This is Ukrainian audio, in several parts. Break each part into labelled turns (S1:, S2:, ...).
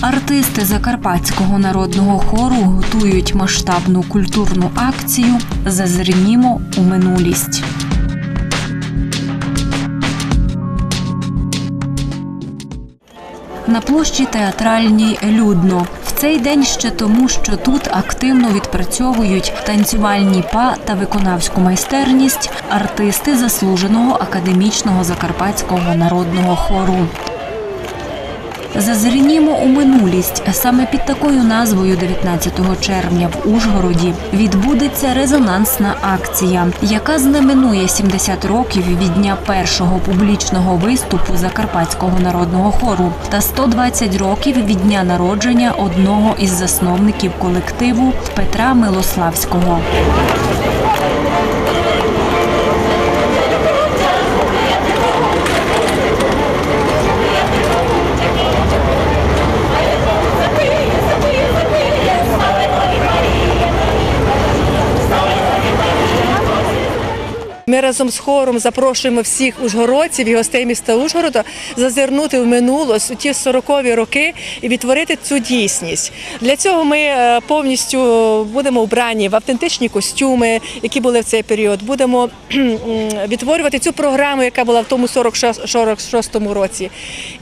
S1: Артисти Закарпатського народного хору готують масштабну культурну акцію Зазирнімо у минулість. На площі театральній людно. В цей день ще тому, що тут активно відпрацьовують танцювальні па та виконавську майстерність артисти заслуженого академічного закарпатського народного хору. Зазирнімо у минулість. Саме під такою назвою 19 червня в Ужгороді відбудеться резонансна акція, яка знаменує 70 років від дня першого публічного виступу Закарпатського народного хору та 120 років від дня народження одного із засновників колективу Петра Милославського.
S2: Ми разом з хором запрошуємо всіх ужгородців і гостей міста Ужгорода зазирнути в минулость у ті 40-ві роки і відтворити цю дійсність. Для цього ми е, повністю будемо вбрані в автентичні костюми, які були в цей період. Будемо відтворювати цю програму, яка була в тому 46-му році.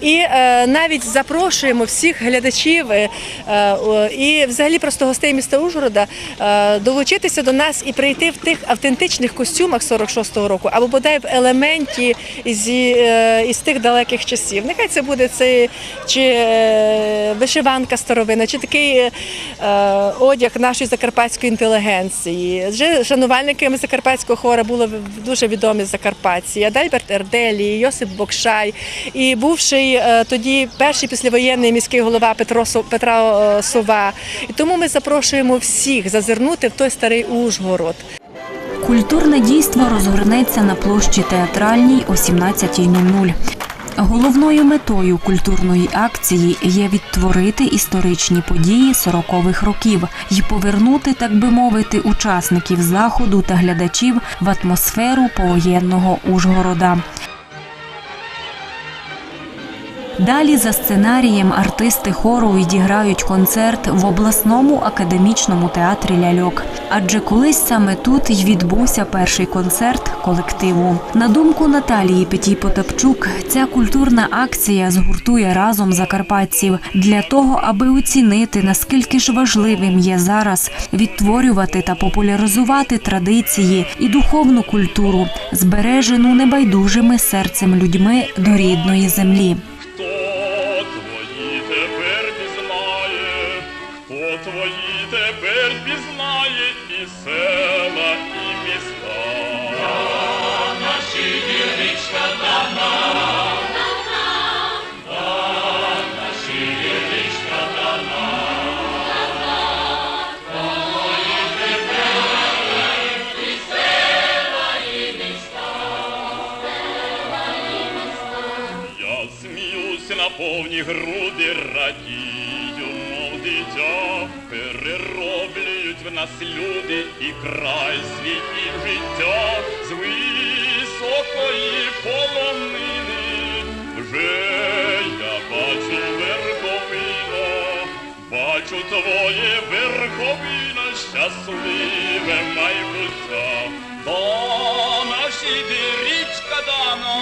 S2: І е, навіть запрошуємо всіх глядачів е, е, і взагалі просто гостей міста Ужгорода е, долучитися до нас і прийти в тих автентичних костюмах 46-го року, або бодай в елементі зі, е, із тих далеких часів. Нехай це буде це чи е, вишиванка старовина, чи такий е, одяг нашої закарпатської інтелігенції. Вже шанувальниками закарпатського хора були дуже відомі закарпатці. Адальберт Ерделі, Йосип Бокшай і бувший тоді перший післявоєнний міський голова Петро Петра Сова. І тому ми запрошуємо всіх зазирнути в той старий Ужгород.
S1: Культурне дійство розгорнеться на площі театральній о 17.00. Головною метою культурної акції є відтворити історичні події 40-х років і повернути, так би мовити, учасників заходу та глядачів в атмосферу повоєнного Ужгорода. Далі за сценарієм артисти хору відіграють концерт в обласному академічному театрі ляльок. Адже колись саме тут й відбувся перший концерт колективу. На думку Наталії Петій Потапчук, ця культурна акція згуртує разом закарпатців для того, аби оцінити наскільки ж важливим є зараз відтворювати та популяризувати традиції і духовну культуру, збережену небайдужими серцем людьми до рідної землі.
S3: Твої тепер пізнає і села, і міста. Наші річка дана, наші річка дана. Я сміюся на повні груди, радію, мов дитя, перероблюють в нас люди і край свій і життя з високої полонини. Вже я бачу верховина, бачу твоє верховина, щасливе майбуття. Дана сіди річка. Дана,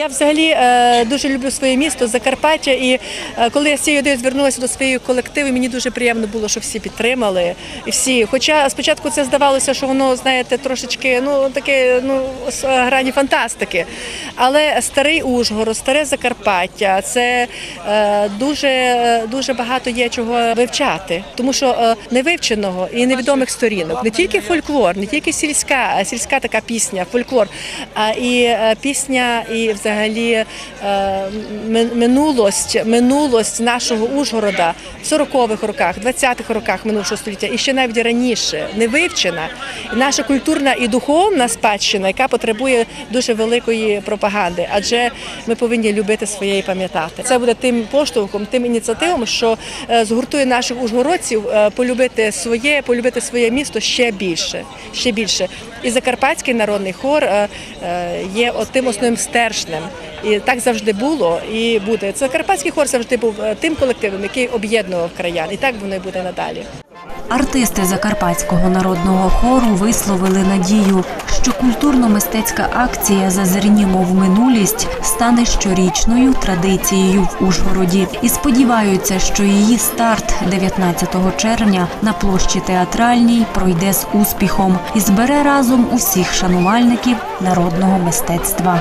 S2: Я взагалі е, дуже люблю своє місто Закарпаття. І е, коли я з цією ідеєю звернулася до своєї колективи, мені дуже приємно було, що всі підтримали. І всі. Хоча спочатку це здавалося, що воно, знаєте, трошечки ну таке ну е, грані фантастики. Але старий Ужгород, старе Закарпаття це дуже, дуже багато є чого вивчати, тому що невивченого і невідомих сторінок, не тільки фольклор, не тільки сільська, сільська така пісня, фольклор, а і пісня, і взагалі взагалі е, минулость, минулость нашого Ужгорода в 40-х роках, 20-х роках минулого століття і ще навіть раніше не вивчена. Наша культурна і духовна спадщина, яка потребує дуже великої пропаганди, адже ми повинні любити своє і пам'ятати. Це буде тим поштовхом, тим ініціативом, що е, згуртує наших ужгородців е, полюбити своє, полюбити своє місто ще більше, ще більше. І Закарпатський народний хор є тим основним стержнем. І так завжди було і буде. Закарпатський хор завжди був е, тим колективом, який об'єднував краян, і так воно і буде надалі.
S1: Артисти Закарпатського народного хору висловили надію, що культурно-мистецька акція Зазирнімо в минулість стане щорічною традицією в Ужгороді і сподіваються, що її старт 19 червня на площі театральній пройде з успіхом і збере разом усіх шанувальників народного мистецтва.